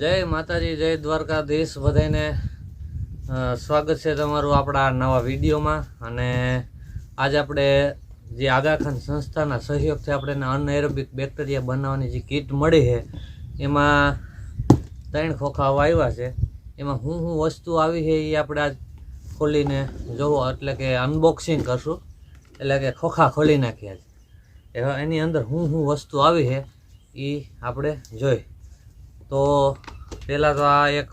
જય માતાજી, જય દ્વારકાધીશ. બધાને સ્વાગત છે તમારું આપણા નવા વિડીયોમાં. અને આજે આપણે જે આગાખાન સંસ્થાના સહયોગથી આપણે અનએરોબિક બેક્ટેરિયા બનાવવાની જે કીટ મળી છે, એમાં ત્રણ ખોખાઓ આવ્યા છે. એમાં હું હું વસ્તુ આવી છે એ આપણે આજ ખોલીને જોવો. એટલે કે અનબોક્સિંગ કરશું. એટલે કે ખોખા ખોલી નાખ્યા છે. એની અંદર હું હું વસ્તુ આવી છે એ આપણે જોઈ. તો પહેલાં તો આ એક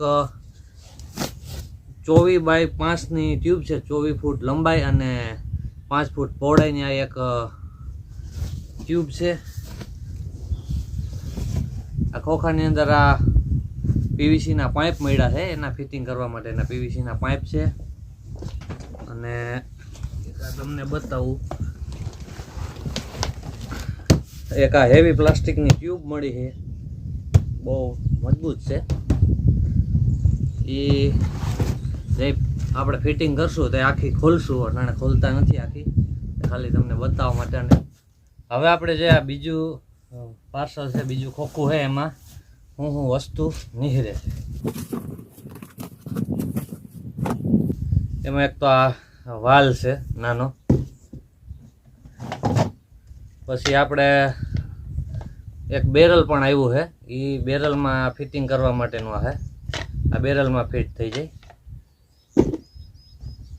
ચોવીસ બાય પાંચની ટ્યુબ છે, ચોવીસ ફૂટ લંબાઈ અને પાંચ ફૂટ પહોળાઈની આ એક ટ્યુબ છે. આ ખોખાની અંદર આ પીવીસીના પાઇપ મળ્યા છે, એના ફિટિંગ કરવા માટેના પીવીસીના પાઇપ છે. અને તમને બતાવું. એક આ હેવી પ્લાસ્ટિકની ટ્યુબ મળી છે. બહુ મજબૂત છે. એ જે આપણે ફિટિંગ કરશું તે આખી ખોલશું, અને ખોલતા નથી આખી. ખાલી તમને બતાવવા માટે અને હવે આપણે જે આ બીજું પાર્સલ છે, બીજું ખોખું છે એમાં હું હું વસ્તુ નીહરે. છે એમાં એક તો આ વાલ છે, નાનો. પછી આપણે એક બેરલ પણ આવ્યું છે. એ બેરલમાં ફિટિંગ કરવા માટેનું આ છે. આ બેરલમાં ફિટ થઈ જાય.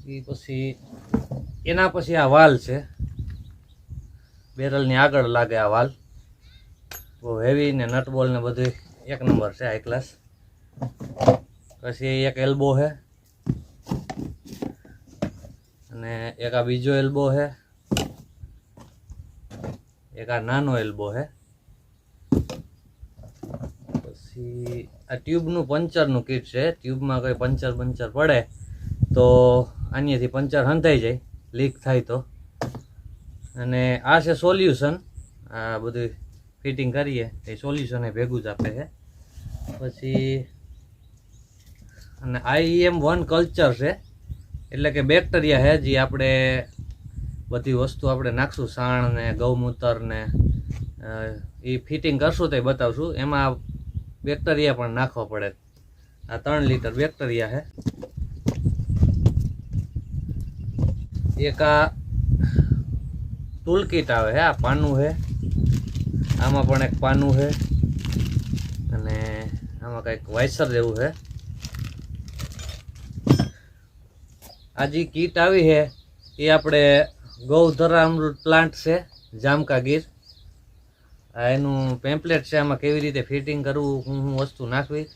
એ પછી એના પછી આ વાલ છે. બેરલની આગળ લાગે આ વાલ. બહુ હેવી ને નટબોલ ને બધું એક નંબર છે હાઈ ક્લાસ પછી એક એલ્બો છે. અને એક આ બીજો એલ્બો છે. એક આ નાનો એલ્બો છે. પછી આ ટ્યુબનું પંચરનું કીટ છે. ટ્યુબમાં કંઈ પંચર પંચર પડે તો આનીથી પંચર હંધાઈ જાય, લીક થાય તો. અને આ છે સોલ્યુશન. આ બધું ફિટિંગ કરીએ, એ સોલ્યુશન એ ભેગું જ આપે છે. પછી અને આઈએમ વન કલ્ચર છે. એટલે કે બેક્ટેરિયા છે જે આપણે બધી વસ્તુ આપણે નાખશું સાણ ને ગૌમૂત્ર ને એ ફિટિંગ કરશું તે બતાવશું. એમાં બેક્ટેરિયા પણ નાખવો પડે. આ ત્રણ લીટર બેક્ટેરિયા છે. એક આ ટૂલ કીટ આવે છે, આ પાનું છે. આમાં પણ એક પાનું છે. અને આમાં કંઈક વાઇસર જેવું છે. આ જે કીટ આવી છે, એ આપણે ગૌધરા અમૃત પ્લાન્ટ છે, જામકા ગીર. આ એનું પેમ્પલેટ છે, આમાં કેવી રીતે ફિટિંગ કરવું, હું હું વસ્તુ નાખવી,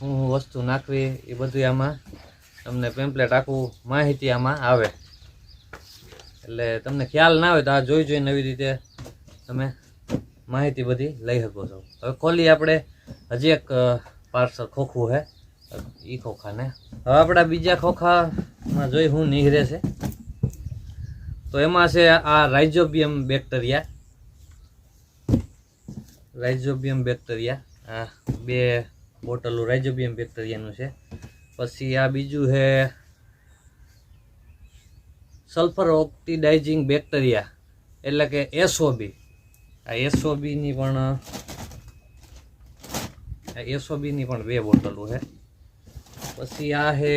હું હું વસ્તુ નાખવી, એ બધું આમાં તમને પેમ્પલેટ આખું માહિતી આમાં આવે. એટલે તમને ખ્યાલ ના હોય તો આ જોઈ જોઈ નવી રીતે તમે માહિતી બધી લઈ શકો છો. હવે ખોલી આપણે. હજી એક પાર્સલ ખોખું છે એ ખોખાને. હવે આપણા બીજા ખોખામાં જોઈ હું નીહરે છે. તો એમાં છે આ રાઇઝોબિયમ બેક્ટેરિયા. Rhizobium bacteria. આ બે બોટલો રાઇઝોબિયમ બેક્ટેરિયાનું છે. પછી આ બીજું છે સલ્ફર ઓક્સિડાઇઝિંગ બેક્ટેરિયા, એટલે કે એસઓબી. આ એસઓબીની પણ, આ એસઓબીની પણ બે બોટલો છે. પછી આ છે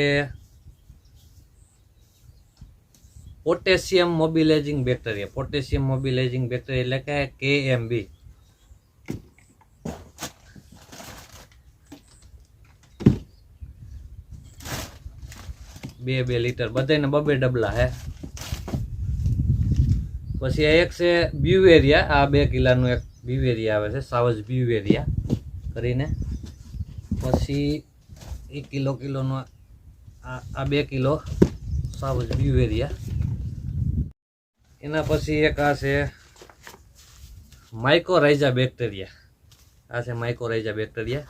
potassium mobilising bacteria. Potassium mobilising bacteria એટલે કે કેએમબી. બે બે લીટર. બધાને બબે ડબલા હે. પછી એક છે બ્યુવેરિયા. આ બે કિલાનું એક બ્યુવેરિયા આવે છે. સાવજ બ્યુવેરિયા કરીને. પછી એક કિલો કિલોનો આ બે કિલો સાવજ બ્યુવેરિયા. એના પછી એક આ છે માઇકોરાઇઝા બેક્ટેરિયા આ છે માઇકોરાઇઝા બેક્ટેરિયા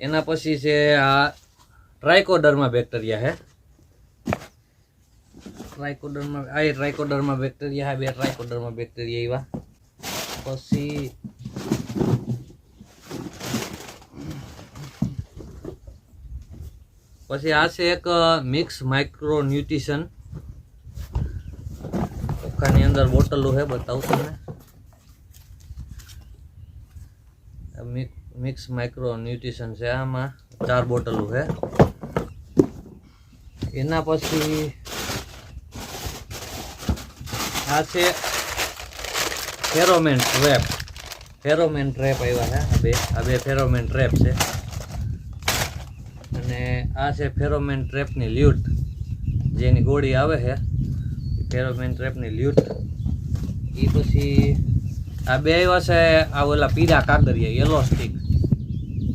એના પછી છે આ ટ્રાઇકોડર્મા બેક્ટેરિયા હે. ટ્રાઇકોડર્મા આ એ ટ્રાઇકોડર્મા બેક્ટેરિયા હા, બે ટ્રાઇકોડર્મા બેક્ટેરિયા એવા. પછી પછી આ છે એક મિક્સ માઇક્રો ન્યુટ્રિશન ચોખાની અંદર બોટલો છે બતાવું તમને. મિક્સ માઇક્રો ન્યુટ્રિશન છે આમાં, ચાર બોટલો છે એના પછી આ છે ફેરોમેન ટ્રેપ. ફેરોમેન ટ્રેપ આવ્યા છે આ બે આ બે ફેરોમેન ટ્રેપ છે. અને આ છે ફેરોમેન ટ્રેપની લ્યુટ, જેની ગોળી આવે છે ફેરોમેન ટ્રેપની લ્યુટ. એ પછી આ બે વર્ષે આ ઓલા પીળા કાગળિયા યલો સ્ટીક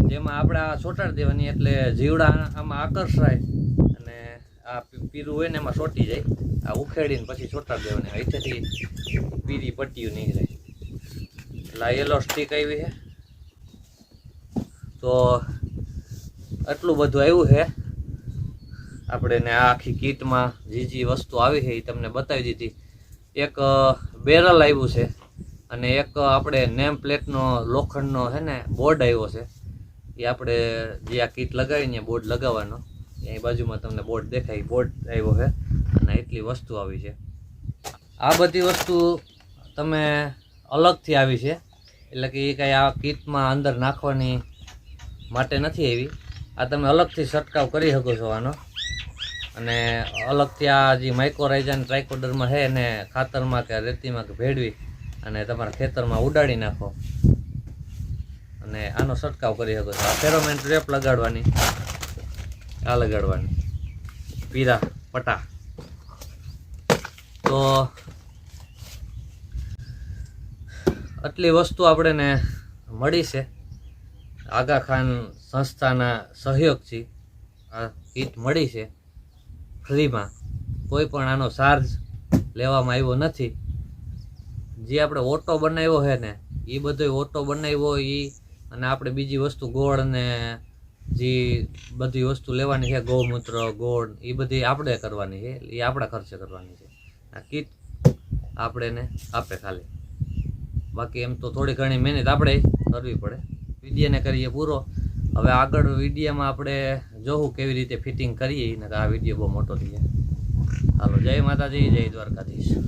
જેમાં આપણે આ ચોંટાડી દેવાની એટલે જીવડા આમાં આકર્ષાય અને આ પીરું હોય ને એમાં ચોંટી જાય. આ ઉખેડીને પછી ચોંટાડી દેવાની અહીંથી પીરી પટ્ટીઓ નીકળે. એટલે આ યલો સ્ટીક આવી છે. તો આટલું બધું આવ્યું છે. આપણે ને આ આખી કીટમાં જે જે વસ્તુ આવી છે, એ તમને બતાવી દીધી. એક બેરલ આવ્યું છે અને એક આપણે નેમ પ્લેટનો લોખંડનો છે ને બોર્ડ આવ્યો છે. એ આપણે જે આ કીટ લગાવીને બોર્ડ લગાવવાનો. એ બાજુમાં તમને બોર્ડ દેખાય બોર્ડ આવ્યો છે અને એટલી વસ્તુ આવી છે. આ બધી વસ્તુ તમે અલગથી આવી છે, એટલે કે એ કાંઈ આ કીટમાં અંદર નાખવાની માટે નથી આવી. આ તમે અલગથી છંટકાવ કરી શકો છો આનો. અને અલગથી આ જે માઇક્રોરાઇઝન ટ્રાઇકોડરમાં છે એને ખાતરમાં કે રેતીમાં કે ભેળવી અને તમારા ખેતરમાં ઉડાડી નાખો. અને આનો છંટકાવ કરી શકો છો. આ ફેરોમેન ટ્રેપ લગાડવાની. આ લગાડવાની. પીરા પટા. તો આટલી વસ્તુ આપણને મળી છે. આગા ખાન સંસ્થાના સહયોગથી આ કીટ મળી છે. ફ્રીમાં કોઈ પણ આનો ચાર્જ લેવામાં આવ્યો નથી. જે આપણે ઓટો બનાવ્યો છે ને એ બધો ઓટો બનાવ્યો એ અને આપણે બીજી વસ્તુ ગોળ ને જે બધી વસ્તુ લેવાની છે, ગૌમૂત્ર, ગોળ એ બધી આપણે કરવાની છે એ આપણા ખર્ચે કરવાની છે. આ કીટ આપણે એને આપે ખાલી. બાકી એમ તો થોડી ઘણી મહેનત આપણે કરવી પડે. વિદ્યાને કરીએ પૂરો. હવે આગળ વિડીયોમાં આપણે જોવું કેવી રીતે ફિટિંગ કરીએ ને આ વીડિયો બહુ મોટો થઈ જાય. હાલો, જય માતાજી, જય દ્વારકાધીશ.